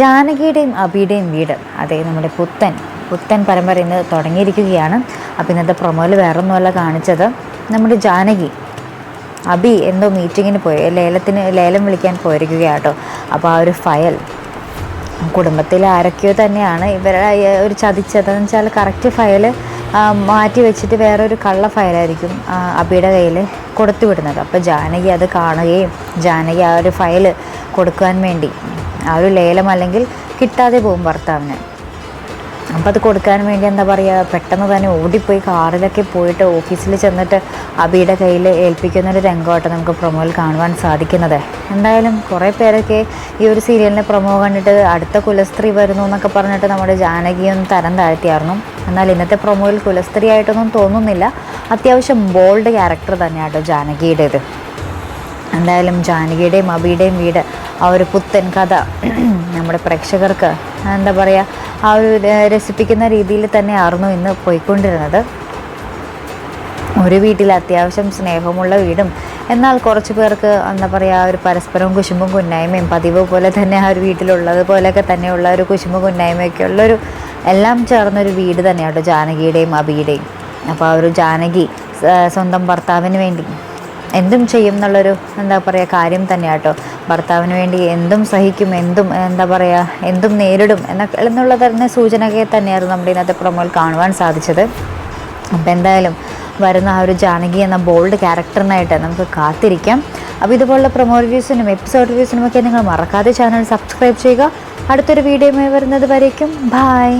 ജാനകിയുടെയും അബിയുടെയും വീട്. അതെ നമ്മുടെ പുത്തൻ പുത്തൻ പരമ്പര ഇന്ന് തുടങ്ങിയിരിക്കുകയാണ്. അപ്പോൾ ഇന്നത്തെ പ്രൊമോയിൽ വേറെ ഒന്നുമല്ല കാണിച്ചത്. നമ്മുടെ ജാനകി അബി എന്തോ മീറ്റിങ്ങിന് പോയി ലേലത്തിന് ലേലം വിളിക്കാൻ പോയിരിക്കുകയാട്ടോ. അപ്പോൾ ആ ഒരു ഫയൽ കുടുംബത്തിൽ ആരൊക്കെയോ തന്നെയാണ് ഇവരുടെ ഒരു ചതിച്ചതെന്ന് വെച്ചാൽ കറക്റ്റ് ഫയൽ മാറ്റി വെച്ചിട്ട് വേറൊരു കള്ള ഫയലായിരിക്കും അബിയുടെ കയ്യിൽ കൊടുത്തു വിടുന്നത് അപ്പോൾ ജാനകി അത് കാണുകയും ജാനകി ആ ഒരു ഫയൽ കൊടുക്കാൻ വേണ്ടി ആ ഒരു ലേലം അല്ലെങ്കിൽ കിട്ടാതെ പോകും ഭർത്താവിന്. അപ്പോൾ അത് കൊടുക്കാൻ വേണ്ടി എന്താ പറയുക പെട്ടെന്ന് തന്നെ ഓടിപ്പോയി കാറിലൊക്കെ പോയിട്ട് ഓഫീസിൽ ചെന്നിട്ട് അബിയുടെ കയ്യിൽ ഏൽപ്പിക്കുന്ന ഒരു രംഗമായിട്ട് നമുക്ക് പ്രൊമോയിൽ കാണുവാൻ സാധിക്കുന്നത്. എന്തായാലും കുറേ പേരൊക്കെ ഈ ഒരു സീരിയലിന്റെ പ്രൊമോ കണ്ടിട്ട് അടുത്ത കുലസ്ത്രീ വരുന്നു എന്നൊക്കെ പറഞ്ഞിട്ട് നമ്മുടെ ജാനകിയും തരം താഴ്ത്തിയായിരുന്നു. എന്നാൽ ഇന്നത്തെ പ്രൊമോയിൽ കുലസ്ത്രീ ആയിട്ടൊന്നും തോന്നുന്നില്ല. അത്യാവശ്യം ബോൾഡ് ക്യാരക്ടർ തന്നെയാട്ടോ ജാനകിയുടേത്. എന്തായാലും ജാനകിയുടെയും അബിയുടെയും വീട് ആ ഒരു പുത്തൻ കഥ നമ്മുടെ പ്രേക്ഷകർക്ക് എന്താ പറയുക ആ ഒരു രസിപ്പിക്കുന്ന രീതിയിൽ തന്നെ തന്നെയായിരുന്നു ഇന്ന് പോയിക്കൊണ്ടിരുന്നത്. ഒരു വീട്ടിൽ അത്യാവശ്യം സ്നേഹമുള്ള വീടും എന്നാൽ കുറച്ച് പേർക്ക് എന്താ പറയുക ഒരു പരസ്പരം കുശുമ്പും കുന്നായ്മയും പതിവ് പോലെ തന്നെ ആ ഒരു വീട്ടിലുള്ളത് പോലെയൊക്കെ തന്നെയുള്ള ഒരു കുശുമ്പും കുന്നായ്മയൊക്കെ ഉള്ളൊരു എല്ലാം ചേർന്നൊരു വീട് തന്നെയാണ് ജാനകിയുടെയും അബിയുടെയും. അപ്പോൾ ആ ഒരു ജാനകി സ്വന്തം ഭർത്താവിന് വേണ്ടി എന്തും ചെയ്യും എന്നുള്ളൊരു എന്താ പറയുക കാര്യം തന്നെയാട്ടോ ഭർത്താവിന് വേണ്ടി എന്തും സഹിക്കും എന്തും എന്താ പറയുക എന്തും നേരിടും എന്നൊക്കെ എന്നുള്ള തന്നെ സൂചനയൊക്കെ തന്നെയായിരുന്നു നമ്മുടെ ഇന്നത്തെ പ്രൊമോയിൽ കാണുവാൻ സാധിച്ചത്. അപ്പോൾ എന്തായാലും വരുന്ന ആ ഒരു ജാനകി എന്ന ബോൾഡ് ക്യാരക്ടറിനായിട്ട് നമുക്ക് കാത്തിരിക്കാം. അപ്പോൾ ഇതുപോലുള്ള പ്രൊമോ റിവ്യൂസിനും എപ്പിസോഡ് റിവ്യൂസിനും ഒക്കെ നിങ്ങൾ മറക്കാതെ ചാനൽ സബ്സ്ക്രൈബ് ചെയ്യുക. അടുത്തൊരു വീഡിയോയുമായി വരുന്നത് വരേക്കും. ബായ്